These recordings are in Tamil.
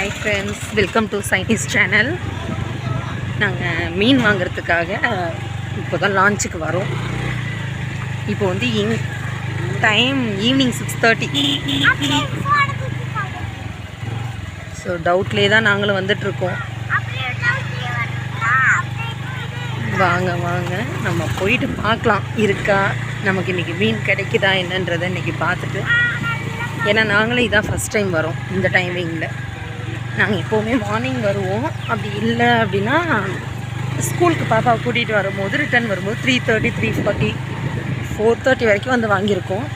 Hi friends welcome to Chinese channel நாங்கள் மீன் வாங்கிறதுக்காக இப்போ தான் லான்ச்சுக்கு வரோம். இப்போ வந்து இங் time evening six thirty so டவுட்லேயே தான் நாங்களும் வந்துட்ருக்கோம் வாங்க வாங்க. நம்ம போயிட்டு பார்க்கலாம். இருக்கா? நமக்கு இன்றைக்கி மீன் கிடைக்குதா? என்னன்றதை இன்றைக்கி பார்த்துட்டு. ஏன்னா நாங்களே இதான் ஃபஸ்ட் டைம் வரோம் இந்த டைமிங்கில் நாங்கள் எப்போவுமே மார்னிங் வருவோம். அப்படி இல்லை அப்படின்னா ஸ்கூலுக்கு பாப்பாவை கூட்டிகிட்டு வரும்போது ரிட்டர்ன் வரும்போது three thirty three forty four thirty வரைக்கும் வந்து வாங்கியிருக்கோம்.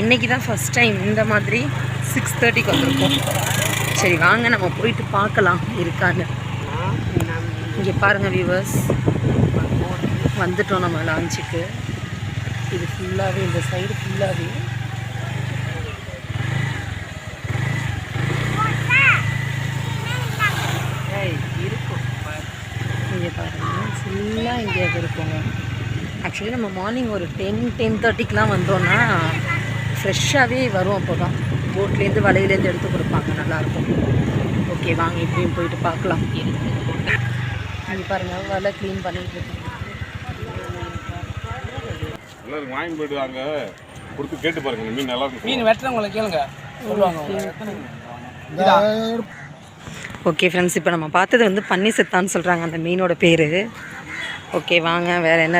இன்றைக்கி தான் ஃபஸ்ட் டைம் இந்த மாதிரி சிக்ஸ் தேர்ட்டிக்கு வந்திருக்கோம். சரி வாங்க நம்ம போயிட்டு பார்க்கலாம் இருக்கான்னு. இங்கே பாருங்கள் வியூவர்ஸ் வந்துட்டோம் நம்ம லான்ச்சுக்கு இது ஃபுல்லாகவே இந்த சைடு ஃபுல்லாகவே இருக்கும் இங்கே பாருங்கள் ஃபுல்லாக இங்கே அது இருக்குங்க. ஆக்சுவலி நம்ம மார்னிங் ஒரு டென் டென் தேர்ட்டிக்கெலாம் வந்தோன்னா ஃப்ரெஷ்ஷாகவே வரும் அப்போ தான் போட்லேருந்து வலையிலேருந்து எடுத்து கொடுப்பாங்க நல்லாயிருக்கும். ஓகே வாங்க இப்படியும் போயிட்டு பார்க்கலாம். இங்கே பாருங்கள் வலை க்ளீன் பண்ணிட்டு எல்லாரும் வாங்கி போயிடுவாங்க கொடுத்து கேட்டு பாருங்க மீன் நல்லா இருக்கும் மீன் வெட்டுறவங்களை கேளுங்க. சொல்லுவாங்க? ஓகே ஃப்ரெண்ட்ஸ் இப்போ நம்ம பார்த்தது வந்து பன்னி சித்தான்னு சொல்கிறாங்க அந்த மீனோட பேர். ஓகே வாங்க வேறு என்ன